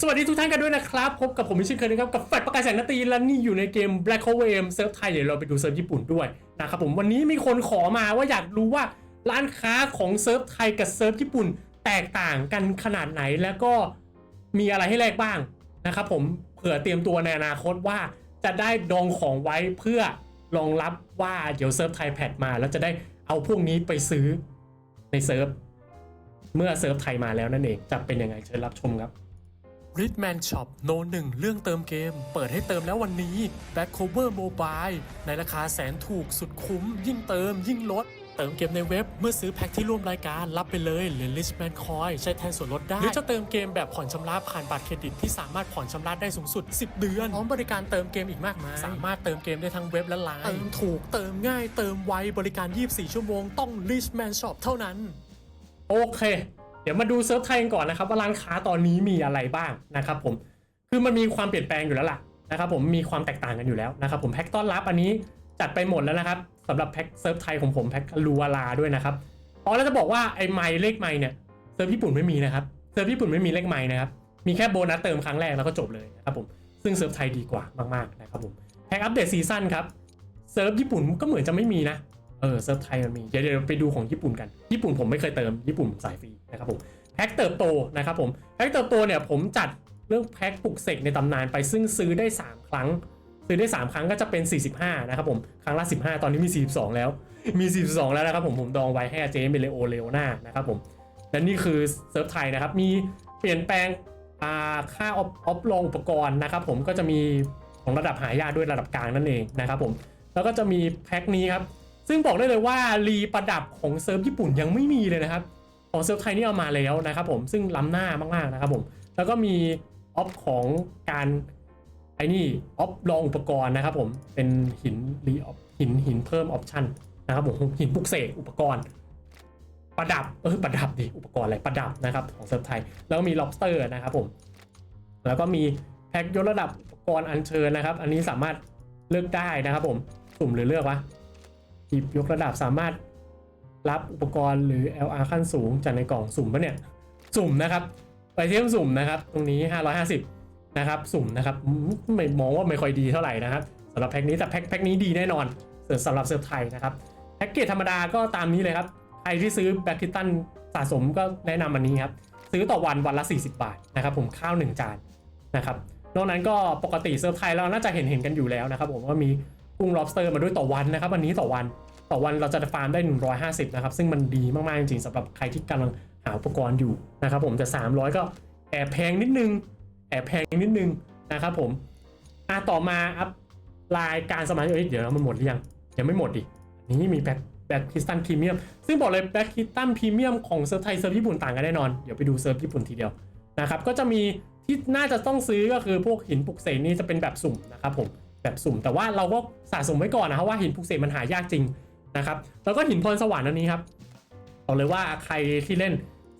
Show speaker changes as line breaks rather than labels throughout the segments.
สวัสดีทุกท่านกันด้วยนะครับ พบกับผมมิชินเคยนะครับ กับแฟดประกาศแสงนาตีและนี่อยู่ในเกม Black Hole AM เซิร์ฟไทย เดี๋ยวเราไปดูเซิร์ฟญี่ปุ่นด้วยนะครับผมวันนี้มีคนขอมาว่าอยากรู้ว่าร้านค้าของเซิร์ฟไทยกับเซิร์ฟญี่ปุ่นแตกต่างกันขนาดไหนแล้วก็มีอะไรให้แลกบ้างนะครับผมเผื่อเตรียมตัวในอนาคตว่าจะได้ดองของไว้เพื่อรองรับว่าเดี๋ยวเซิร์ฟไทยแพทมา แล้วจะได้เอาพวกนี้ไปซื้อในเซิร์ฟเมื่อเซิร์ฟไทยมาแล้วนั่นเองจะเป็นยังไงเชิญรับชมครับ r i d m a n Shop โนหนึ่งเรื่องเติมเกม เปิดให้เติมแล้ววันนี้ Back Cover Mobile ในราคาแสนถูกสุดคุ้ม ยิ่งเติมยิ่งลดเติมเกมในเว็บเมื่อซื้อแพ็คที่ร่วมรายการ รับไปเลยเหรียญ Richman Coin ใช้แทนส่วนลดได้ หรือจะเติมเกมแบบผ่อนชำระผ่านบัตรเครดิตที่สามารถผ่อนชำระได้สูงสุด 10 เดือนพร้อมบริการเติมเกมอีกมากมาย สามารถเติมเกมได้ทั้งเว็บและไลน์เติมถูกเติมง่ายเติมไวบริการ 24 ชั่วโมงต้อง Richman Shop เท่านั้น โอเค ดี๋ยวมาดูเซิร์ฟไทยกันก่อนนะครับว่าร้านค้าตอนนี้มีอะไรบ้างนะครับผมคือมันมีความเปลี่ยนแปลงอยู่แล้วล่ะนะครับผมมีความแตกต่างกันอยู่แล้วนะครับผมแพ็กต้อนรับอันนี้จัดไปหมดแล้วนะครับสำหรับแพ็กเซิร์ฟไทยของผมแพ็กลูวาลาด้วยนะครับอ๋อแล้วจะบอกว่าไอ้ไมล์เลขไมล์เนี่ยเซิร์ฟญี่ปุ่นไม่มีนะครับเซิร์ฟญี่ปุ่นไม่มีเลขไมล์นะครับมีแค่โบนัสเติมครั้งแรกแล้วก็จบเลยนะครับผมซึ่งเซิร์ฟไทยดีกว่ามากๆนะครับผมแพ็กอัปเดตซีซั่นครับเซิร์ฟญี่ปุ่นก็เหมือนจะไม่มีนะเออเซิร์ฟไทยมันมีเดี๋ยวเดี๋ยวไปดูของญี่ปุ่นกันญี่ปุ่นผมไม่เคยเติมญี่ปุ่นสายฟรี นะครับผมแพ็กเติบโตนะครับผมแพ็กเติบโตเนี่ยผมจัดเรื่องแพ็คปลุกเสกในตำนานไปซึ่งซื้อได้ 3 ครั้ง ซื้อได้ 3 ครั้งก็จะเป็น 45 นะครับผมครั้งละ 15 ตอนนี้มี 42 แล้วมี 42 แล้วนะครับผมผมดองไว้ให้เจมเบเลโอเลโอนานะครับผมและนี่คือเซิร์ฟไทยนะครับมีเปลี่ยนแปลงค่าออฟออฟลงอุปกรณ์นะครับผมก็จะมีของระดับหายากด้วยระดับกลางนั่นเองนะครับผมแล้วก็จะมีแพ็คนี้ครับซึ่งบอกได้เลยว่ารีประดับของเซิร์ฟญี่ปุ่นยังไม่มีเลยนะครับ ของเซิร์ฟไทยนี่เอามาแล้วนะครับผมซึ่งล้ำหน้ามากๆนะครับผมแล้วก็มีออฟของการไอ้นี่ออฟลองอุปกรณ์นะครับผมเป็นหินรีออฟหินหินเพิ่มออปชั่นนะครับผมหินปลุกเสกอุปกรณ์ ประดับเออประดับดิอุปกรณ์อะไรประดับนะครับของเซิร์ฟไทยแล้วก็มี lobster นะครับผมแล้วก็มีแพ็กยกระดับอุปกรณ์อัญเชิญนะครับ อันนี้สามารถเลือกได้นะครับผมสุ่มหรือเลือกวะหยิบยกระดับสามารถ รับอุปกรณ์หรือ LR ขั้นสูงจากในกล่องสุ่มปะเนี่ย สุ่มนะครับ ไปเทียมสุ่มนะครับ ตรงนี้ 550 นะครับ สุ่มนะครับไม่มองว่าไม่ค่อยดีเท่าไหร่นะครับสำหรับแพ็กนี้แต่แพ็กแพ็กนี้ดีแน่นอนสำหรับเซิร์ฟไทยนะครับแพ็กเกจธรรมดาก็ตามนี้เลยครับใครที่ซื้อแบ็คคิตันสะสมก็แนะนำอันนี้ครับ ซื้อต่อวันวันละ 40 บาทนะครับผมข้าว 1 จานนะครับนอกนั้นก็ปกติเซิร์ฟไทยเราน่าจะเห็นเห็นกันอยู่แล้วนะครับผมว่ามีกุ้ง lobster มาด้วยต่อวันนะครับอันนี้ต่อวัน ต่อวันเราจะฟาร์มได้ 150 นะครับ ซึ่งมันดีมากๆจริงๆสำหรับใครที่กำลังหาอุปกรณ์อยู่นะครับผมแต่ 300 ก็แอบแพงนิดนึง แอบแพงนิดนึงนะครับผมอะต่อมาอัพรายการสมาชิกเอ้ยเดี๋ยวมันหมดหรือยังยังไม่หมดดินนี้มีแบ็คแบ็คคิสตันพรีเมียมซึ่งบอกเลยแบ็คคิสตันพรีเมียมของเซิร์ฟไทยเซิร์ฟญี่ปุ่นต่างกันแน่นอนเดี๋ยวไปดูเซิร์ฟญี่ปุ่นทีเดียวนะครับก็จะมีที่น่าจะต้องซื้อก็คือพวกหินปลุกเสกนี่จะเป็นแบบสุ่มนะครับผมแบบสุ่ม แต่ว่าเราก็สะสมไว้ก่อนนะครับว่าหินปลุกเสกมันหายากจริง นะครับแล้วก็หินพรสวรรค์อันนี้ครับบอกเลยว่าใครที่เล่น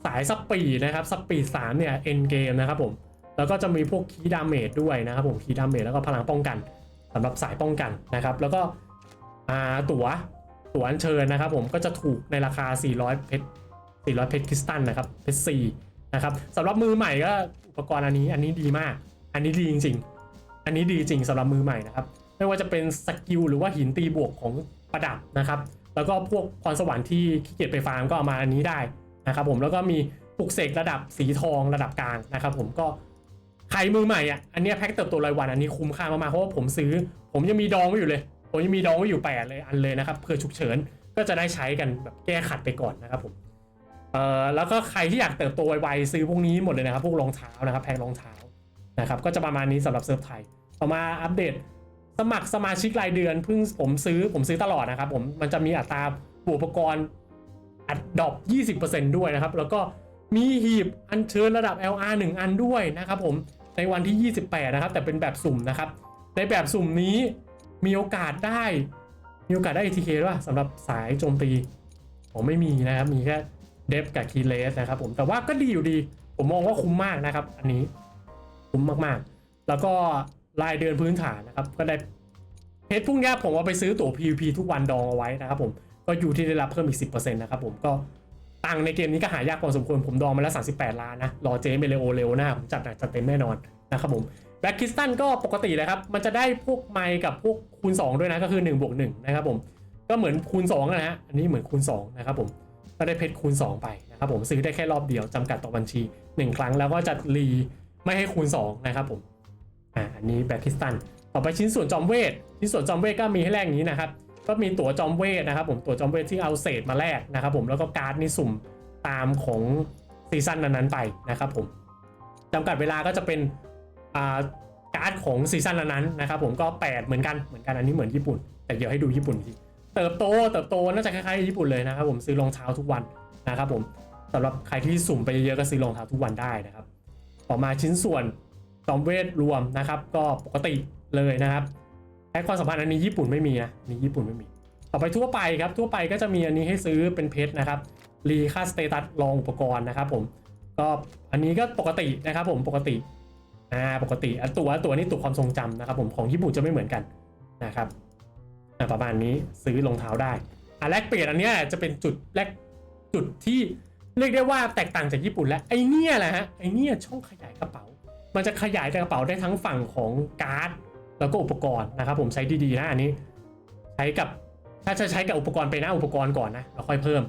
สายสปีดนะครับสปีดสามเนี่ยเอ็นเกมนะครับผมแล้วก็จะมีพวกคีดาเมจด้วยนะครับผมคีดาเมจแล้วก็พลังป้องกันสำหรับสายป้องกันนะครับ แล้วก็ตั๋วตั๋วอัญเชิญนะครับ ผมก็จะถูกในราคา 400 เพชร400 เพชรคริสตัลนะครับเพชร4นะครับสำหรับมือใหม่ก็อุปกรณ์อันนี้อันนี้ดีมาก อันนี้ดีจริง ๆ อันนี้ดีจริงสำหรับมือใหม่นะครับไม่ว่าจะเป็นสกิลหรือว่าหินตีบวกของ ประดับนะครับ แล้วก็พวกพรสวรรค์ที่ขี้เกียจไปฟาร์มก็เอามาอันนี้ได้นะครับผมแล้วก็มีปลุกเสกระดับสีทองระดับกลางนะครับ ผมก็ใครมือใหม่อะอันนี้แพ็คเติบโตรายวันอันนี้คุ้มค่ามากๆเพราะว่าผมซื้อ ผมยังมีดองไว้อยู่เลย ผมยังมีดองไว้อยู่แปดเลยอันเลยนะครับเพื่อฉุกเฉินก็จะได้ใช้กันแบบแก้ขัดไปก่อนนะครับผมเอ่อแล้วก็ใครที่อยากเติบโตไวๆซื้อพวกนี้หมดเลยนะครับ พวกรองเท้านะครับแพ็ครองเท้านะครับก็จะประมาณนี้สำหรับเซิร์ฟไทยต่อมาอัปเดต สมัครสมาชิกรายเดือนเพิ่งผมซื้อผมซื้อตลอดนะครับผมมันจะมีอัตราบวกอุปกรณ์อัดดรอป20%ด้วยนะครับ แล้วก็มีหีบอัญเชิญระดับ LR 1 อันด้วยนะครับผมในวันที่ 28 นะครับ แต่เป็นแบบสุ่มนะครับ ในแบบสุ่มนี้มีโอกาสได้ มีโอกาสได้ ATK ด้วยสำหรับสายโจมตี ผมไม่มีนะครับ มีแค่เดฟกับคีเลสนะครับผมแต่ว่าก็ดีอยู่ดี ผมมองว่าคุ้มมากนะครับ อันนี้คุ้มมากๆ แล้วก็ รายเดือนพื้นฐานนะครับก็ได้เพชรพวกเนี้ผมเอาไปซื้อตั๋ว PVP ทุกวันดองเอาไว้นะครับผมก็อยู่ที่ได้รับเพิ่มอีก 10%นะครับผมก็ตังค์ในเกมนี้ก็หายากพอสมควรผมดองมาแล้ว 38 ล้านนะรอเจมเมเลโอเร็วหน้าผมจัดหนักจัดเต็มแน่นอนนะครับผมแบ็คคิสตันก็ปกติเลยครับ มันจะได้พวกไมค์กับพวกคูณ 2 ด้วยนะก็คือ1บวก1นะครับผมก็เหมือนคูณ2นะฮะอันนี้เหมือนคูณ2นะครับผมก็ได้เพชรคูณ 2 ไปนะครับผมซื้อได้แค่รอบเดียวจำกัดต่อบัญชี 1 ครั้งแล้วก็จะรีไม่ให้คูณ2นะครับผม อ่าอันนี้แบ็คคิสตันต่อไปชิ้นส่วนจอมเวทชิ้นส่วนจอมเวทก็มีให้แลกอย่างนี้นะครับก็มีตั๋วจอมเวทนะครับผมตั๋วจอมเวทที่เอาเศษมาแลกนะครับผมแล้วก็การ์ดนี่สุ่มตามของซีซั่นนั้นๆไปนะครับผมจำกัดเวลาก็จะเป็นอ่าการ์ดของซีซั่นนั้นๆนะครับผมก็8เหมือนกันเหมือนกันอันนี้เหมือนญี่ปุ่น แต่เดี๋ยวให้ดูญี่ปุ่นทีเติบโตเติบโตน่าจะคล้ายๆญี่ปุ่นเลยนะครับผมซื้อรองเท้าทุกวันนะครับผมสำหรับใครที่สุ่มไปเยอะก็ซื้อรองเท้าทุกวันได้นะครับ ต่อมาชิ้นส่วน จอมเวทรวมนะครับ ก็ปกติเลยนะครับแค่ความสัมพันธ์อันนี้ญี่ปุ่นไม่มีนะอันนี้ญี่ปุ่นไม่มี ต่อไปทั่วไปครับทั่วไปก็จะมีอันนี้ให้ซื้อเป็นเพชรนะครับรีค่าสเตตัสรองอุปกรณ์นะครับผมก็อันนี้ก็ปกตินะครับผมปกติอ่าปกติอะตัวตัวนี้ตัวความทรงจำนะครับผมของญี่ปุ่นจะไม่เหมือนกันนะครับประมาณนี้ซื้อรองเท้าได้อะแลกเปลี่ยนอันนี้จะเป็นจุดแลกจุดที่เรียกได้ว่าแตกต่างจากญี่ปุ่นแล้วไอเนี่ยแหละฮะไอเนี่ยช่องขยายกระเป๋า มันจะขยายกระเป๋าได้ทั้งฝั่งของการ์ด แล้วก็อุปกรณ์นะครับผมใช้ดีๆนะอันนี้ ใช้กับถ้าจะใช้กับอุปกรณ์ไปหน้าอุปกรณ์ก่อนนะแล้วค่อยเพิ่ม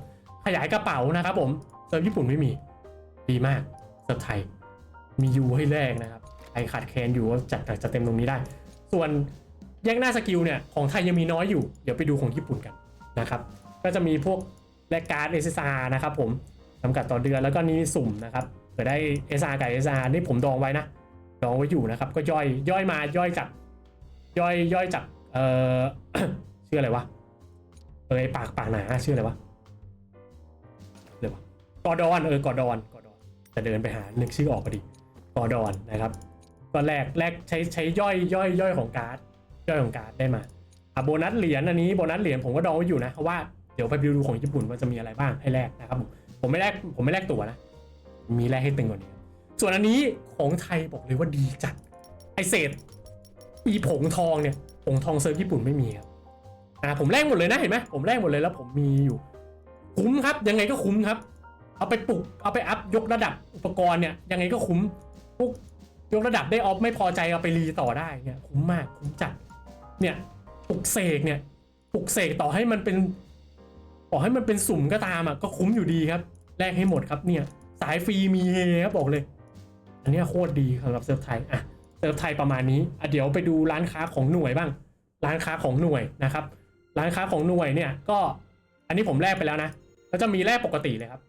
ขยายกระเป๋านะครับผมเซิร์ฟญี่ปุ่นไม่มีดีมากเซิร์ฟไทยมียูให้แลกนะครับใครขาดแคลนอยู่ก็จัดจัดเต็มตรงนี้ได้ ส่วนแยกหน้าสกิลเนี่ยของไทยยังมีน้อยอยู่ เดี๋ยวไปดูของญี่ปุ่นกันนะครับ ก็จะมีพวกแลกการ์ด SSR นะครับผมจำกัดต่อเดือนแล้วก็นี่สุ่มนะครับเผื่อได้ SR กับ SR นี่ผมดองไว้นะ ดองไว้อยู่นะครับ ก็ย่อยย่อยมาย่อยจาก ย่อยย่อยจากเอ่อชื่ออะไรวะเออปากปากหนาชื่ออะไรวะเดี๋ยววะกอดอนเออกอดอนกอดอนจะเดินไปหานึกชื่อออกพอดีกอดอนนะครับก็แรกแรกใช้ใช้ย่อยย่อยย่อยของการ์ดย่อยของการ์ดได้มาอะโบนัสเหรียญอันนี้โบนัสเหรียญผมก็ดองไว้อยู่นะเพราะว่าเดี๋ยวไปดูของญี่ปุ่นว่าจะมีอะไรบ้างให้แลกนะครับผมผมไม่แลกผมไม่แลกตั๋วนะมีแลกให้ตึงกว่านี้ ส่วนอันนี้ของไทยบอกเลยว่าดีจัด ไอเศษอีผงทองเนี่ยผงทองเซิร์ฟญี่ปุ่นไม่มีครับอ่าผมแลกหมดเลยนะเห็นไหมผมแลกหมดเลยแล้วผมมีอยู่คุ้มครับ ยังไงก็คุ้มครับ เอาไปปลุกเอาไปอัพยกระดับอุปกรณ์เนี่ยยังไงก็คุ้มพวกยกระดับได้ออฟไม่พอใจเอาไปรีต่อได้เนี่ยคุ้มมากคุ้มจัดเนี่ยปลุกเสกเนี่ยปลุกเสกต่อให้มันเป็นต่อให้มันเป็นสุ่มก็ตามอะก็คุ้มอยู่ดีครับแลกให้หมดครับเนี่ย สายฟรีมีเฮครับบอกเลย อันเนี้ยโคตรดีสำหรับเซิร์ฟไทยอะเซิร์ฟไทยประมาณนี้อะเดี๋ยวไปดูร้านค้าของหน่วยบ้าง ร้านค้าของหน่วยนะครับ ร้านค้าของหน่วยเนี่ยก็อันนี้ผมแลกไปแล้วนะแล้วจะมีแลกปกติเลยครับ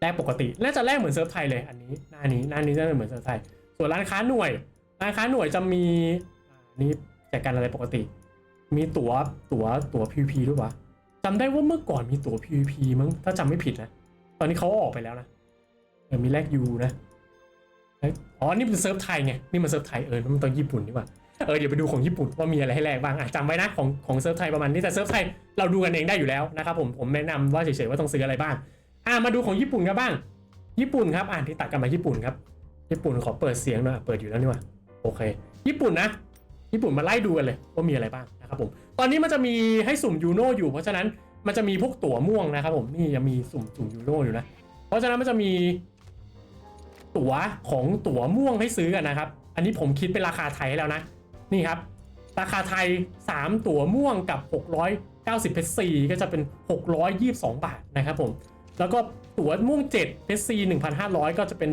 แลกปกติน่าจะแลกเหมือนเซิร์ฟไทยเลยอันนี้หน้านี้หน้านี้จะเหมือนเซิร์ฟไทย ส่วนร้านค้าหน่วย ร้านค้าหน่วยจะมีอ่านี่แจกกันอะไรปกติ มีตั๋วตั๋วตั๋ว PVP ด้วยวะจำได้ว่าเมื่อก่อนมีตั๋ว PVP มั้งถ้าจำไม่ผิดนะตอนนี้เขาออกไปแล้วนะมีแลกยูนะ อ๋อ นี่เป็นเซิร์ฟไทยไง นี่มันเซิร์ฟไทยเออมันต้องญี่ปุ่นดีกว่า เออ เดี๋ยวไปดูของญี่ปุ่นว่ามีอะไรให้แลกบ้างอะจำไว้นะของของเซิร์ฟไทยประมาณนี้ แต่เซิร์ฟไทยเราดูกันเองได้อยู่แล้วนะครับผม ผมแนะนำว่าเฉยๆว่าต้องซื้ออะไรบ้าง อะมาดูของญี่ปุ่นกันบ้าง ญี่ปุ่นครับ อะที่ตัดกันมาญี่ปุ่นครับ ญี่ปุ่นขอเปิดเสียงหน่อย เปิดอยู่แล้วนี่ว่า โอเค ญี่ปุ่นนะ ญี่ปุ่นมาไล่ดูกันเลยว่ามีอะไรบ้างนะครับผม ตอนนี้มันจะมีให้สุ่มยูโนอยู่ เพราะฉะนั้นมันจะมีพวกตั๋วม่วงนะครับผม นี่ยังมีสุ่มสุ่มยูโนอยู่นะ เพราะฉะนั้นมันจะมี ตั๋วของตั๋วม่วงให้ซื้อกันนะครับ อันนี้ผมคิดเป็นราคาไทยแล้วนะ นี่ครับ ราคาไทย 3 ตั๋วม่วงกับ 690เพชรซีก็จะเป็น 622 บาทนะครับผมแล้วก็ตั๋วม่วง7เพชรซี1,500 ก็จะเป็น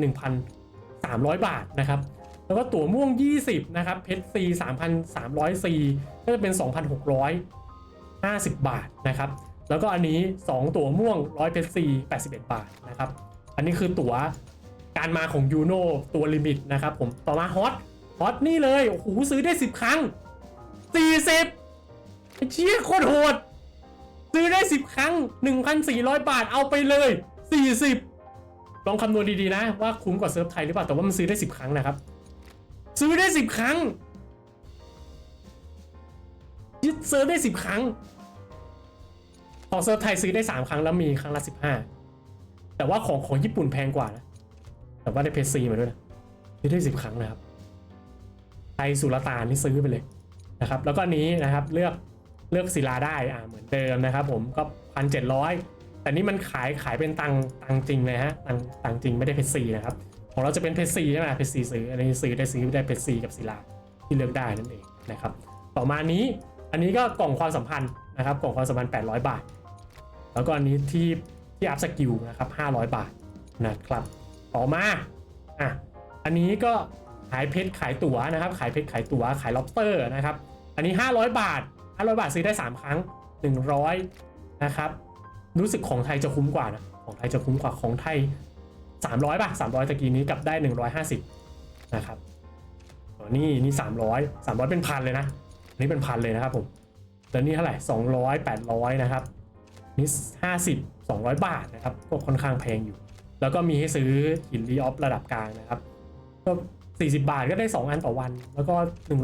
1,300 บาทนะครับแล้วก็ตั๋วม่วง 20 นะครับเพชรซี3,300ซีก็จะเป็น 2,650 บาทนะครับแล้วก็อันนี้ 2 ตั๋วม่วง100เพชรซี81 บาทนะครับอันนี้คือตั๋ว การมาของยูโนตัวลิมิตนะครับผมต่อมาฮอตฮอตนี่เลยโอ้โหซื้อได้ 10 ครั้ง 40เชี่ยโคตรโหด ซื้อได้ 10 ครั้ง 1,400 บาทเอาไปเลย 40 ลองคำนวณดีๆนะ ว่าคุ้มกว่าเซิร์ฟไทยหรือเปล่าแต่ว่ามันซื้อได้ 10 ครั้งนะครับ ซื้อได้ 10 ครั้งยึดเซิร์ฟได้ 10 ครั้งของเซิร์ฟไทยซื้อได้ 3 ครั้งแล้วมีครั้งละ 15 แต่ว่าของของญี่ปุ่นแพงกว่านะ แต่ว่าได้เพชรซีมาด้วยนะซื้อได้10ครั้งนะครับไทยสุลต่านนี่ซื้อไปเลยนะครับ แล้วก็อันนี้นะครับเลือกเลือกศิลาได้อ่าเหมือนเดิมนะครับ ผมก็พันเจ็ดร้อยแต่นี่มันขายขายเป็นตังตังจริงเลยฮะตังตังจริงไม่ได้เพชรซีนะครับของเราจะเป็นเพชรซีใช่ไหมเพชรซีซื้ออันนี้ซื้อได้ซื้อได้เพชรซีกับศิลาที่เลือกได้นั่นเองนะครับ ต่อมานี้อันนี้ก็กล่องความสัมพันธ์นะครับ กล่องความสัมพันธ์ 800 บาท แล้วก็อันนี้ที่ที่อัพสกิลนะครับ 500 บาทนะครับ ต่อมาอะอันนี้ก็ขายเพชรขายตั๋วนะครับ ขายเพชรขายตั๋วขาย lobster นะครับ อันนี้ 500 บาท 500 บาทซื้อได้ 3 ครั้ง 100 นะครับ รู้สึกของไทยจะคุ้มกว่านะ ของไทยจะคุ้มกว่าของไทย 300ป่ะ300ตะกี้นี้กลับได้ 150 นะครับอ๋อนี่นี่300 300 เป็นพันเลยนะ อันนี้เป็นพันเลยนะครับผมแล้วนี่เท่าไหร่200 800 นะครับ นี่ 50 200 บาทนะครับ ก็ค่อนข้างแพงอยู่ แล้วก็มีให้ซื้อหินรีออฟระดับกลางนะครับ ก็40 บาทก็ได้ 2 อันต่อวัน แล้วก็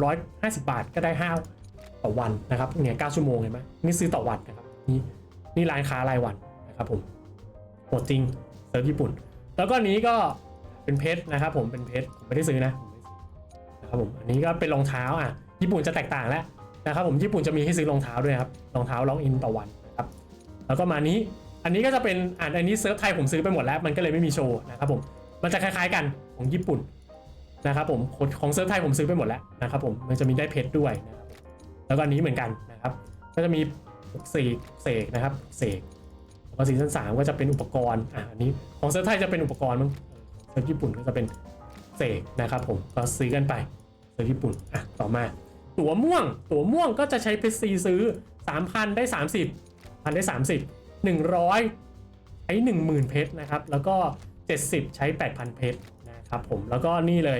150 บาทก็ได้ 5 ต่อวันนะครับเนี่ย9ชั่วโมงเห็นไหมนี่ซื้อต่อวันนะครับนี่นี่ร้านค้ารายวันนะครับผมโหดจริงเซิร์ฟญี่ปุ่น แล้วก็นี้ก็เป็นเพชรนะครับผมเป็นเพชรผมไม่ได้ซื้อนะนะครับผมอันนี้ก็เป็นรองเท้าอะญี่ปุ่นจะแตกต่างแล้วนะครับผมญี่ปุ่นจะมีให้ซื้อรองเท้าด้วยครับรองเท้าล็อกอินต่อวันนะครับแล้วก็มานี้ อันนี้ก็จะเป็นอ่านอันนี้เซิร์ฟไทยผมซื้อไปหมดแล้ว มันก็เลยไม่มีโชว์นะครับผมมันจะคล้ายๆกันของญี่ปุ่นนะครับผมของเซิร์ฟไทยผมซื้อไปหมดแล้วนะครับผมมันจะมีได้เพชรด้วยนะครับแล้วก็อันนี้เหมือนกันนะครับ ก็จะมีเสกเสกนะครับเสกแล้วก็ซีซั่นสามก็จะเป็นอุปกรณ์อะอันนี้ของเซิร์ฟไทยจะเป็นอุปกรณ์มั้งเซิร์ฟญี่ปุ่นก็จะเป็นเสกนะครับผมก็ซื้อกันไปเซิร์ฟญี่ปุ่นอะต่อมา ตั๋วม่วง ตั๋วม่วงก็จะใช้เพชรซีซื้อ 3,000 ได้ 30พันได้ 30 100 ใช้ 10,000 เพชรนะครับ แล้วก็ 70 ใช้ 8,000 เพชรนะครับผม แล้วก็นี่เลย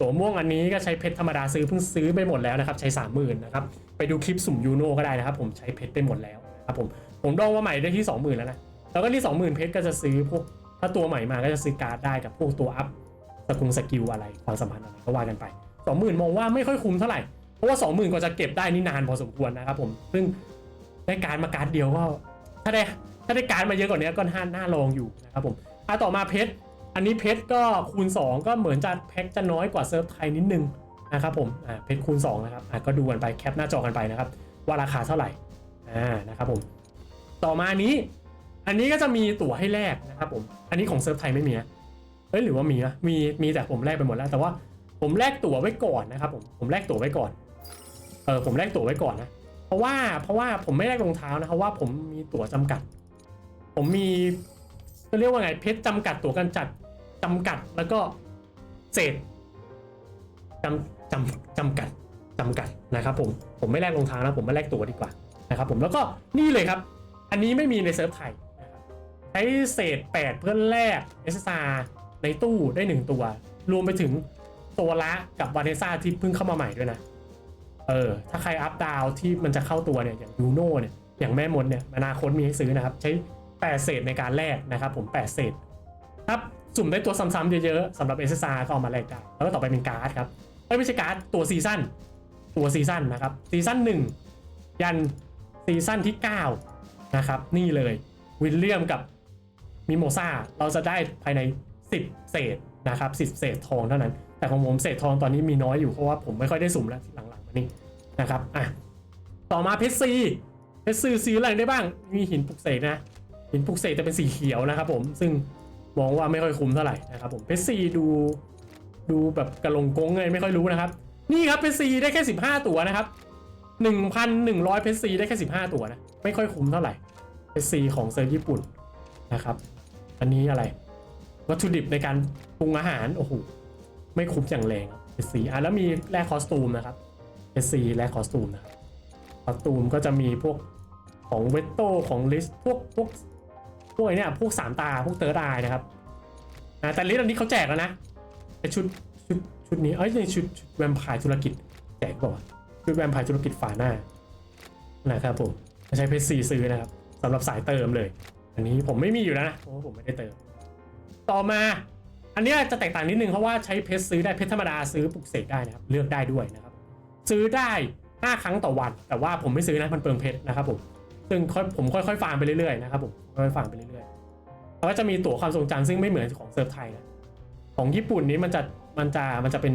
ตัวม่วงอันนี้ก็ใช้เพชรธรรมดาซื้อเพิ่งซื้อไปหมดแล้วนะครับ ใช้ 30,000 นะครับ ไปดูคลิปสุ่มยูโนก็ได้นะครับ ผมใช้เพชรไปหมดแล้วนะครับผม ผมดองมาใหม่ได้ที่ 20,000 แล้วนะ แล้วก็ที่ 20,000 เพชรก็จะซื้อพวก ถ้าตัวใหม่มาก็จะซื้อการ์ดได้กับพวกตัวอัพสกุลสกิลอะไรความสัมพันธ์อะไรก็ว่ากันไป20,000มองว่าไม่ค่อยคุ้มเท่าไหร่เพราะว่า20,000กว่าจะเก็บได้นี่นานพอสมควรนะครับผมซึ่งได้การมาการ์ดเดียวก็ ถ้าได้ถ้าได้การมาเยอะกว่านี้ก็น่าน่าลองอยู่นะครับผมอะต่อมาเพชรอันนี้เพชรก็คูณ 2 ก็เหมือนจะแพ็คจะน้อยกว่าเซิร์ฟไทยนิดนึงนะครับผมอ่าเพชรคูณ2นะครับอะก็ดูกันไปแคปหน้าจอกันไปนะครับว่าราคาเท่าไหร่อ่านะครับผมต่อมานี้ อันนี้ก็จะมีตั๋วให้แลกนะครับผมอันนี้ของเซิร์ฟไทยไม่มีนะเอ้ยหรือว่ามีนะมีมีแต่ผมแลกไปหมดแล้ว แต่ว่าผมแลกตั๋วไว้ก่อนนะครับผมผมแลกตั๋วไว้ก่อนเออผมแลกตั๋วไว้ก่อนนะ ราะว่าเพราะว่าผมไม่แลกรองเท้านะเพราะว่าผมมีตั๋วจำกัด ผมมีจะเรียกว่าไงเพชรจำกัดตั๋วกันจัดจำกัดแล้วก็เศษจำจำจำกัดจำกัดนะครับผมผมไม่แลกรองเท้านะผมไม่แลกตั๋วดีกว่านะครับผมแล้วก็นี่เลยครับ อันนี้ไม่มีในเซิร์ฟไทยใช้เศษ 8 เพื่อแลกเอสซาในตู้ได้ 1 ตัว รวมไปถึงตัวละกับวาเนซ่าที่เพิ่งเข้ามาใหม่ด้วยนะ เออ ถ้าใครอัพดาวที่มันจะเข้าตัวเนี่ย อย่างยูโน่เนี่ย อย่างแม่มดเนี่ย อนาคตมีให้ซื้อนะครับ ใช้8เศษในการแลกนะครับ ผม8เศษถ้าสุ่มได้ตัวซ้ำๆเยอะๆสำหรับเอสซาก็เอามาแลกได้ แล้วก็ต่อไปเป็นการ์ดครับ ไม่ใช่การ์ดตัวซีซั่น ตัวซีซั่นนะครับ ซีซั่น1ยันซีซั่นที่9นะครับ นี่เลย วิลเลียมกับมิโมซาเราจะได้ภายใน 10 เศษนะครับ 10 เศษทองเท่านั้น แต่ของผมเศษทองตอนนี้มีน้อยอยู่เพราะว่าผมไม่ค่อยได้สุ่มแล้วหลังๆ นี่นะครับอะต่อมาเพชรซีเพชรซีสีอะไรได้บ้าง มีหินปลุกเสกนะ หินปลุกเสกจะเป็นสีเขียวนะครับผมซึ่งมองว่าไม่ค่อยคุ้มเท่าไหร่นะครับผมเพชรซีดูดูแบบกระลงกงไงไม่ค่อยรู้นะครับ นี่ครับเพชรซีได้แค่ 15 ตัวนะครับ 1,100เพชรซีได้แค่ 15 ตัวนะไม่ค่อยคุ้มเท่าไหร่เพชรซีของเซิร์ฟญี่ปุ่นนะครับ อันนี้อะไรวัตถุดิบในการปรุงอาหารโอ้โหไม่คุ้มอย่างแรงเพชรซีอะแล้วมีแลกคอสตูมนะครับ เพชรซีแลกคอสตูมนะครับคอสตูมก็จะมีพวกของเวตโต้ของลิสพวกพวกพวกไอเนี่ยพวกสามตาพวกเติร์ดายนะครับแต่ลิสอันนี้เขาแจกแล้วนะไอชุดชุดชุดนี้เอ้ยในชุดชุดแวมไพร์ธุรกิจแจกบอกว่าวะคือแวมไพร์ธุรกิจฝาหน้านะครับผมใช้เพชรซีซื้อนะครับสำหรับสายเติมเลย อันนี้ผมไม่มีอยู่แล้วนะเพราะผมไม่ได้เติม ต่อมาอันนี้จะแตกต่างนิดนึงเพราะว่าใช้เพชรซื้อได้เพชรธรรมดาซื้อปลุกเสกได้นะครับ เลือกได้ด้วยนะครับ ซื้อได้ 5 ครั้งต่อวัน แต่ว่าผมไม่ซื้อนะมันเปลืองเพชรนะครับผมซึ่งค่อยผมค่อยๆฟาร์มไปเรื่อยๆนะครับผมค่อยๆฟาร์มไปเรื่อยๆแล้วก็จะมีตั๋วความทรงจำซึ่งไม่เหมือนของเซิร์ฟไทยนะของญี่ปุ่นนี้มันจะมันจะมันจะเป็น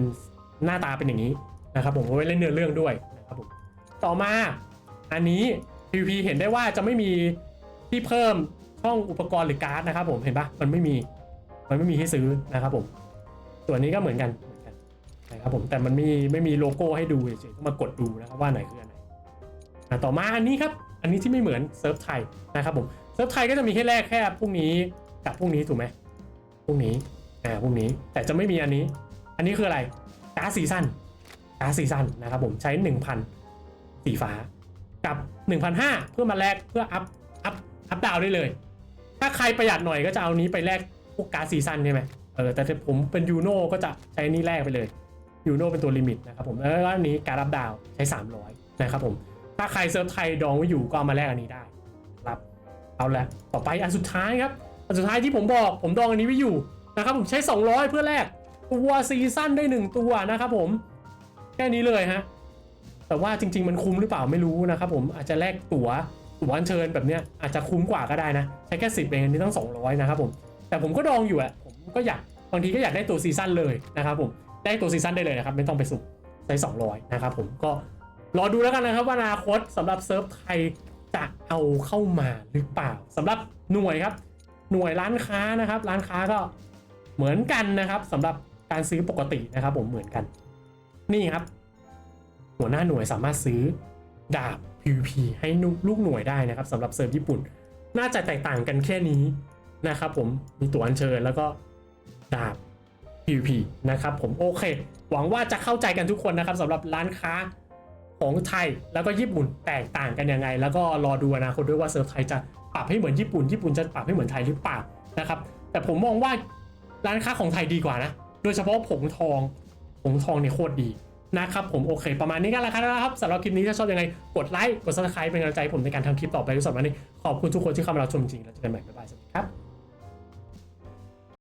หน้าตาเป็นอย่างนี้นะครับผมเอาไว้เล่นเนื้อเรื่องด้วยนะครับผมต่อมาอันนี้ PVP เห็นได้ว่าจะไม่มีที่เพิ่มช่องอุปกรณ์หรือการ์ดนะครับผมเห็นปะมันไม่มีมันไม่มีให้ซื้อนะครับผมส่วนนี้ก็เหมือนกัน นะครับผมแต่มันไมีไม่มีโลโก้ให้ดูเฉยๆต้องมากดดูนะครับว่าไหนคืออันไหนะต่อมาอันนี้ครับ อันนี้ที่ไม่เหมือนเซิร์ฟไทยนะครับผมเซิร์ฟไทยก็จะมีให้แลกแค่พรุ่งนี้กับพรุ่งนี้ถูกไหมพรุ่งนี้อ่าพรุ่งนี้แต่จะไม่มีอันนี้ อันนี้คืออะไรการ์ดซีซั่นการ์ดซีซั่นนะครับผมใช้ 1,000 สีฟ้ากับ 1,500 เพื่อมาแลกเพื่ออัพอัพอัพดาวได้เลย ถ้าใครประหยัดหน่อยก็จะเอานี้ไปแลกพวกการ์ดซีซั่นใช่ไหมเออแต่ถ้าผมเป็นยูโน่ก็จะใช้นี่แลกไปเลย ยูโนเป็นตัวลิมิตนะครับผมแล้วก็อันนี้การ์ดอัพดาวใช้ 300 นะครับผมถ้าใครเซิร์ฟไทยดองไว้อยู่ก็เอามาแลกอันนี้ได้ครับเอาละต่อไปอันสุดท้ายครับอันสุดท้ายที่ผมบอกผมดองอันนี้ไว้อยู่นะครับผมใช้ 200 เพื่อแลกตัวซีซั่นได้หนึ่งตัวนะครับผมแค่นี้เลยฮะแต่ว่าจริง ๆ มันคุ้มหรือเปล่าไม่รู้นะครับผมอาจจะแลกตั๋วตั๋วอัญเชิญแบบเนี้ยอาจจะคุ้มกว่าก็ได้นะ ใช้แค่สิบเองอันนี้ต้อง 200 นะครับผมแต่ผมก็ดองอยู่อะผมก็อยากบางทีก็อยากได้ตัวซีซั่นเลยนะครับผม ได้ตัวซีซั่นได้เลยนะครับ ไม่ต้องไปสุ่มใช้200 นะครับผมก็รอดูแล้วกันนะครับว่าอนาคตสำหรับเซิร์ฟไทยจะเอาเข้ามาหรือเปล่าสำหรับหน่วยครับ หน่วยร้านค้านะครับ ร้านค้าก็เหมือนกันนะครับสำหรับการซื้อปกตินะครับ ผมเหมือนกัน นี่ครับ หัวหน้าหน่วยสามารถซื้อดาบ PVP ให้ลูกหน่วยได้นะครับสำหรับเซิร์ฟญี่ปุ่น น่าจะแตกต่างกันแค่นี้นะครับ ผมมีตัวอัญเชิญแล้วก็ดาบ PVP นะครับผมโอเค หวังว่าจะเข้าใจกันทุกคนนะครับสำหรับร้านค้าของไทยแล้วก็ญี่ปุ่นแตกต่างกันยังไง แล้วก็รอดูอนาคตด้วยว่าเซิร์ฟไทยจะปรับให้เหมือนญี่ปุ่น ญี่ปุ่นจะปรับให้เหมือนไทยหรือเปล่านะครับแต่ผมมองว่าร้านค้าของไทยดีกว่านะ โดยเฉพาะผงทองผงทองเนี่ยโคตรดีนะครับผมโอเค ประมาณนี้กันแล้วครับสำหรับคลิปนี้ถ้าชอบยังไง กดไลค์กดซับสไครป์เป็นกำลังใจผมในการทำคลิปต่อไปทุกสัปดาห์นี้ขอบคุณทุกคนที่เข้ามารับชมจริงแล้วเจอกันใหม่บ๊ายบายสวัสดีครับ